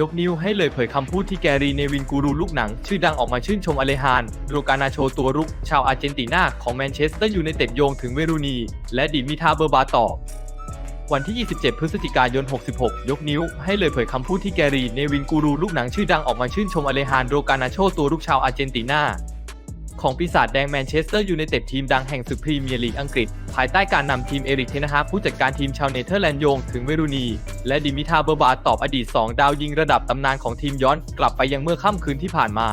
ยกนิ้วให้เลยเผยคำพูดที่แกรีเนวินกูรูลูกหนัง ชื่อดังออกมาชื่นชมอเลฮานโรกานาโชตัวรุก ชาวอาร์เจนตินาของแมนเชสเตอร์ยูไนเต็ดโยงถึงเวรูนี และดิมิทาเบอร์บาต่อวันที่ 27 พฤศจิกายน 66 ยกนิ้ว ให้เลยเผยคำพูดที่แกรีเนวินกูรูลูกหนังชื่อดังออกมาชื่นชมอเลฮานโรกานาโชตัวรุกชาวอาร์เจนตินา ของปีศาจแดงแมนเชสเตอร์ยูไนเต็ดทีมดังแห่งศึกพรีเมียร์ลีกอังกฤษ ภายใต้การนำทีมเอริกเทนฮากผู้จัดการทีมชาวเนเธอร์แลนด์โยงถึงเวรูนี และดิมิทาเบอร์บาตอบอดีต 2 ดาวยิงระดับตำนานของทีมย้อนกลับไปยังเมื่อค่ำคืนที่ผ่านมา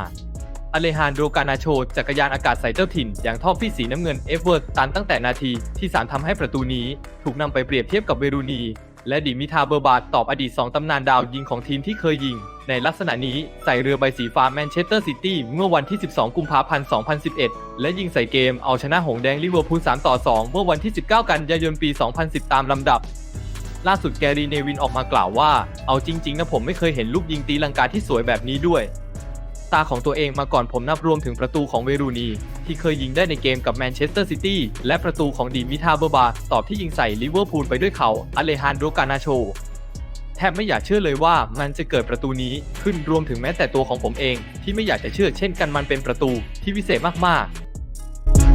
อเลฮานโดกานาโชจักรยานอากาศใส่เจ้าถิ่น อย่างท่อฟี่สีน้ำเงินเอฟเวิร์ตันตั้งแต่นาทีที่ 3ทำให้ประตูนี้ ถูกนำไปเปรียบเทียบกับเวรูนี และดิมิทาเบอร์บาตอบอดีต 2 ตำนานดาวยิงของทีมที่เคยยิง ในลักษณะนี้ใส่เรือใบสีฟ้าแมนเชสเตอร์ซิตี้เมื่อวันที่ 12 กุมภาพันธ์ 2011 และยิงใส่เกมเอาชนะหงแดงลิเวอร์พูล 3 ต่อ 2 เมื่อวันที่ 19 กันยายนปี 2010 ตามลำดับ ล่าสุดแกรีเนวินออกมากล่าวว่า เอาจริง ๆ นะผมไม่เคยเห็นลูกยิงตีลังกาที่สวยแบบนี้ด้วย ตาของตัวเองมาก่อนผมนับรวมถึงประตูของเวรูนี ที่เคยยิงได้ในเกมกับแมนเชสเตอร์ซิตี้และประตูของดีมิทาเบอร์บาตอบที่ยิงใส่ลิเวอร์พูลไปด้วยเขาอเลฮานโดกานาโชแทบไม่อยากเชื่อเลยว่ามันจะเกิดประตูนี้ขึ้นรวมถึงแม้แต่ตัวของผมเอง ที่ไม่อยากจะเชื่อเช่นกันมันเป็นประตูที่วิเศษมากๆ